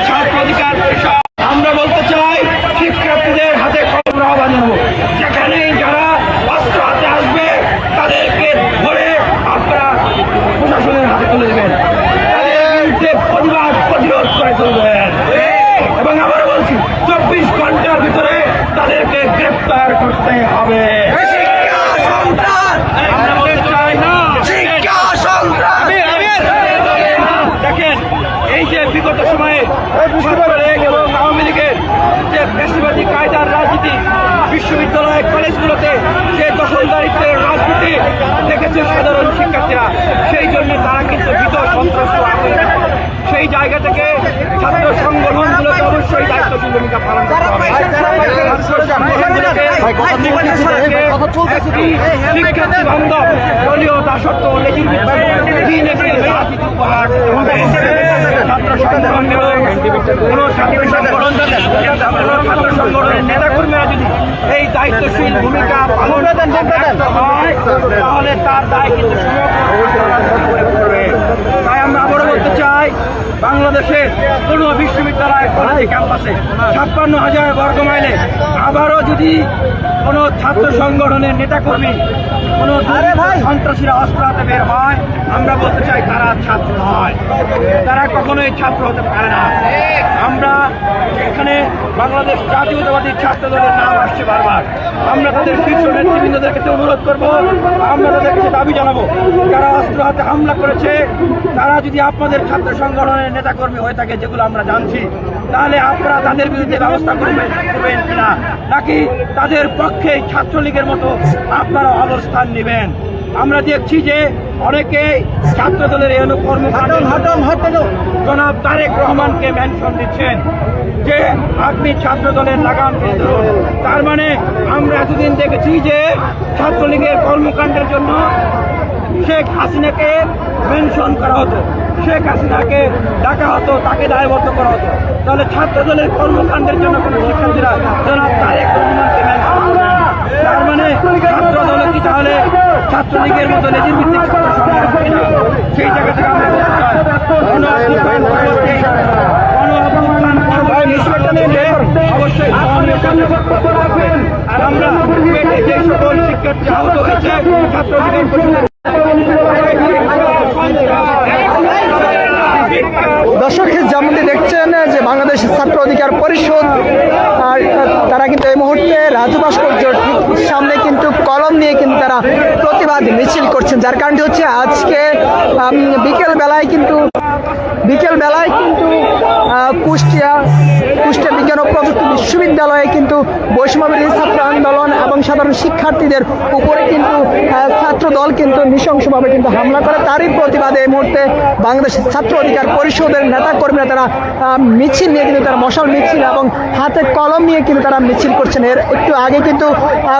ছাত্র অধিকার পরিষদ আমরা বলতে চাই শিক্ষার্থীদের হাতে খবর আহ্বান জানাব যেখানেই যারা অস্ত্র হাতে আসবে তাদেরকে ধরে আপনারা প্রশাসনের হাতে তুলে দেবেন তাদের বিরুদ্ধে প্রতিবাদ প্রতিরোধ করে তুলবেন এবং আবার বলছি চব্বিশ ঘণ্টার ভিতরে তাদেরকে গ্রেপ্তার করতে হবে আমরা বলতে চাই না দেখেন এই যে বিগত সময়ে সরকারের এবং আওয়ামী লীগের যে পেশিবাদী কায়দার রাজনীতি বিশ্ববিদ্যালয় কলেজগুলোতে যে দখলদারিত্বের রাজনীতি দেখেছে সাধারণ শিক্ষার্থীরা সেই জন্য তারা কিন্তু ভীত সন্ত্রস্ত আছে সেই জায়গা থেকে ছাত্র সংগঠনগুলোকে অবশ্যই দায়িত্বশীল ভূমিকা পালন করতে হবে ছাত্র সংগঠনগুলোকে একটি শিক্ষার্থী বান্ধব দলীয় দাসত্ব লেজিটিমেট রাজনীতি উপহার দিতে হবে ছাত্র সংগঠনগুলো কোনো ছাত্র সংগঠন কোনো ছাত্র সংগঠনের নেতাকর্মীরা যদি এই দায়িত্বশীল ভূমিকা পালন তাহলে তার দায় কিন্তু সমগ্র করবে তাই আমরা আবারও বলতে চাই বাংলাদেশের কোনো বিশ্ববিদ্যালয় কলেজ ক্যাম্পাসে ছাপ্পান্ন হাজার বর্গ মাইলে আবারও যদি কোনো ছাত্র সংগঠনের নেতাকর্মী কোনো সন্ত্রাসীরা অস্ত্র হাতে বের হয় আমরা বলতে চাই তারা ছাত্র নয় তারা কখনোই ছাত্র হতে পারে না। আমরা এখানে বাংলাদেশ জাতীয়তাবাদী ছাত্র দলের নাম আসছে বারবার। আমরা তাদের শীর্ষ নেতৃবৃন্দদের কাছে অনুরোধ করব আমরা তাদের কাছে দাবি জানাব যারা অস্ত্র হাতে হামলা করেছে তারা যদি আপনাদের ছাত্র সংগঠনের নেতাকর্মী হয়ে থাকে যেগুলো আমরা জানছি তাহলে আপনারা তাদের বিরুদ্ধে ব্যবস্থা করবেন করবেন কিনা? নাকি তাদের পক্ষে ছাত্রলীগের মতো আপনারা অবস্থান নেবেন? আমরা দেখছি যে অনেকেই ছাত্র দলের এই কর্মকাণ্ড জনাব তারেক রহমানকে মেনশন দিচ্ছেন যে আপনি ছাত্র দলের লাগাম তার মানে আমরা এতদিন দেখেছি যে ছাত্রলীগের কর্মকাণ্ডের জন্য শেখ হাসিনাকে মেনশন করা হতো। শেখ হাসিনাকে ডাকা হতো, তাকে দায়বদ্ধ করা হতো। তাহলে ছাত্র দলের কর্মকাণ্ডের জন্য কোনো শিক্ষার্থীরা জনাব তারেক রহমানকে তার মানে ছাত্র দল কি তাহলে ছাত্রলীগের মতো লেজির সেই জায়গা থেকে আমরা অবশ্যই আর আমরা যে সকল শিক্ষার্থী আহত হয়েছে ছাত্র অধিকার পরিষদের দর্শক যেমনটি দেখছেন যে বাংলাদেশ ছাত্র অধিকার পরিষদ, আর তারা কিন্তু এই মুহূর্তে রাজু ভাস্কর্য সামনে কিন্তু কলম নিয়ে কিন্তু তারা প্রতিবাদ মিছিল করছেন। যার কারণটি হচ্ছে আজকে বিকেল বেলায় কিন্তু বিকেল বেলায় কিন্তু কুষ্টিয়া বিশ্ববিদ্যালয়ে কিন্তু বৈষম্যবিরোধী ছাত্র আন্দোলন এবং সাধারণ শিক্ষার্থীদের উপরে কিন্তু ছাত্র দল কিন্তু নৃশংসভাবে কিন্তু হামলা করে। তারই প্রতিবাদে এই মুহূর্তে বাংলাদেশ ছাত্র অধিকার পরিষদের নেতা কর্মীরা তারা মিছিল নিয়ে কিন্তু তারা মশাল মিছিল এবং হাতে কলম নিয়ে কিন্তু তারা মিছিল করছেন। এর একটু আগে কিন্তু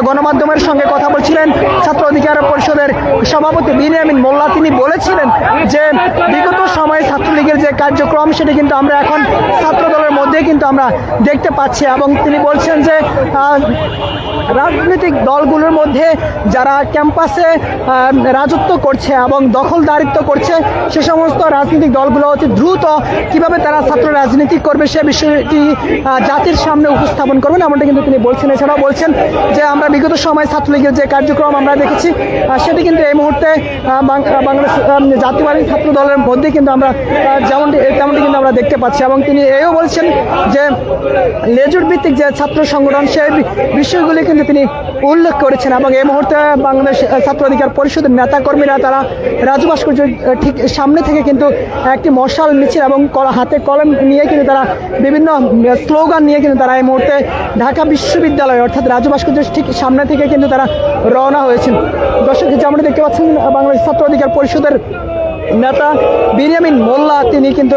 গণমাধ্যমের সঙ্গে কথা বলছিলেন ছাত্র অধিকার পরিষদের সভাপতি বিনিয়ামিন মোল্লা। তিনি বলেছিলেন যে, বিগত সময়ে ছাত্রলীগের যে কার্যক্রম, সেটি কিন্তু আমরা এখন ছাত্র দলের কিন্তু আমরা দেখতে পাচ্ছি এবং তিনি বলছেন যে রাজনৈতিক দলগুলোর মধ্যে যারা ক্যাম্পাসে রাজত্ব করছে এবং দখলদারিত্ব করছে, সে সমস্ত রাজনৈতিক দলগুলো অতি দ্রুত কীভাবে তারা ছাত্র রাজনীতি করবে সে বিষয়টি জাতির সামনে উপস্থাপন করবেন এমনটা কিন্তু তিনি বলছেন। এছাড়াও বলছেন যে, আমরা বিগত সময় ছাত্রলীগের যে কার্যক্রম আমরা দেখেছি সেটি কিন্তু এই মুহূর্তে বাংলাদেশ জাতীয়বাদী ছাত্র দলের মধ্যে কিন্তু আমরা যেমনটি, তেমনটি কিন্তু আমরা দেখতে পাচ্ছি এবং তিনি এও বলছেন যে লেজুর ভিত্তিক যে ছাত্র সংগঠন, সেই বিষয়গুলি কিন্তু তিনি উল্লেখ করেছেন এবং এই মুহূর্তে বাংলাদেশ ছাত্র অধিকার পরিষদের নেতাকর্মীরা তারা রাজু ভাস্কর্য ঠিক সামনে থেকে কিন্তু একটি মশাল মিছিল এবং হাতে কলম নিয়ে কিন্তু তারা বিভিন্ন স্লোগান নিয়ে কিন্তু তারা এই মুহূর্তে ঢাকা বিশ্ববিদ্যালয়, অর্থাৎ রাজু ভাস্কর্য ঠিক সামনে থেকে কিন্তু তারা রওনা হয়েছেন। দর্শক যেমন দেখতে পাচ্ছেন বাংলাদেশ ছাত্র অধিকার পরিষদের নেতা বিনিয়ামিন মোল্লা, তিনি কিন্তু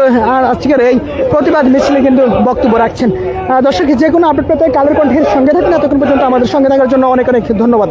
আজকের এই প্রতিবাদ মিছিলে কিন্তু বক্তব্য রাখছেন। দর্শক, যে কোনো আপডেট পেতে কালের কণ্ঠের সঙ্গে থাকেন। এতক্ষণ পর্যন্ত আমাদের সঙ্গে থাকার জন্য অনেক অনেক ধন্যবাদ।